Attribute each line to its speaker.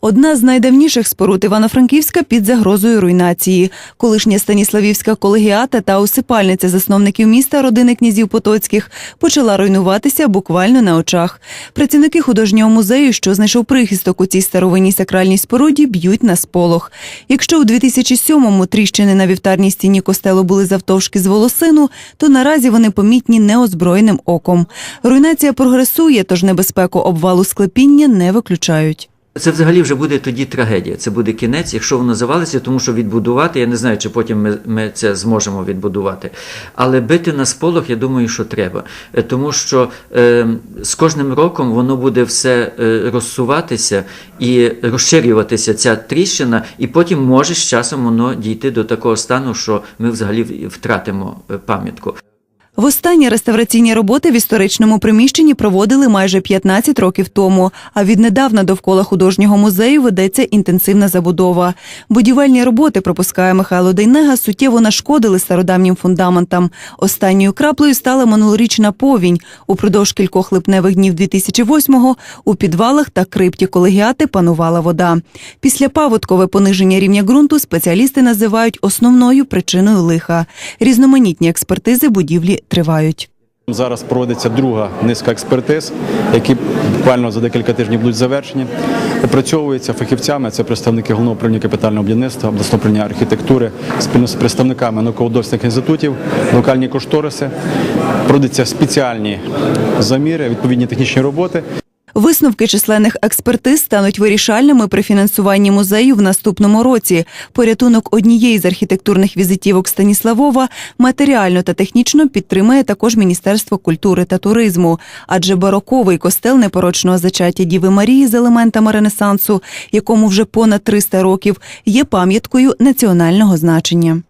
Speaker 1: Одна з найдавніших споруд Івано-Франківська під загрозою руйнації. Колишня Станіславівська колегіата та усипальниця засновників міста родини князів Потоцьких почала руйнуватися буквально на очах. Працівники художнього музею, що знайшов прихисток у цій старовинній сакральній споруді, б'ють на сполох. Якщо у 2007-му тріщини на вівтарній стіні костелу були завтовшки з волосину, то наразі вони помітні неозброєним оком. Руйнація прогресує, тож небезпеку обвалу склепіння не виключають.
Speaker 2: Це взагалі вже буде тоді трагедія. Це буде кінець, якщо воно завалиться, тому що відбудувати, я не знаю, чи потім ми, ми це зможемо відбудувати. Але бити на сполох, я думаю, що треба. Е, Тому що е, з кожним роком воно буде все е, розсуватися і розширюватися ця тріщина, і потім може з часом воно дійти до такого стану, що ми взагалі втратимо е, пам'ятку.
Speaker 1: Востаннє реставраційні роботи в історичному приміщенні проводили майже 15 років тому. А віднедавна довкола художнього музею ведеться інтенсивна забудова. Будівельні роботи, пропускає Михайло Дейнега, суттєво нашкодили стародавнім фундаментам. Останньою краплею стала минулорічна повінь. Упродовж кількох липневих днів 2008-го у підвалах та крипті колегіати панувала вода. Після паводкове пониження рівня ґрунту спеціалісти називають основною причиною лиха. Різноманітні експертизи будівлі тривають.
Speaker 3: Зараз проводиться друга низка експертиз, які буквально за декілька тижнів будуть завершені. Опрацьовуються фахівцями, це представники головного управління капітального будівництва, обласного управління архітектури, спільно з представниками науково-дослідних інститутів, локальні кошториси. Проводяться спеціальні заміри, відповідні технічні роботи.
Speaker 1: Висновки численних експертиз стануть вирішальними при фінансуванні музею в наступному році. Порятунок однієї з архітектурних візитівок Станіславова матеріально та технічно підтримує також Міністерство культури та туризму, адже бароковий костел непорочного зачаття Діви Марії з елементами Ренесансу, якому вже понад 300 років, є пам'яткою національного значення.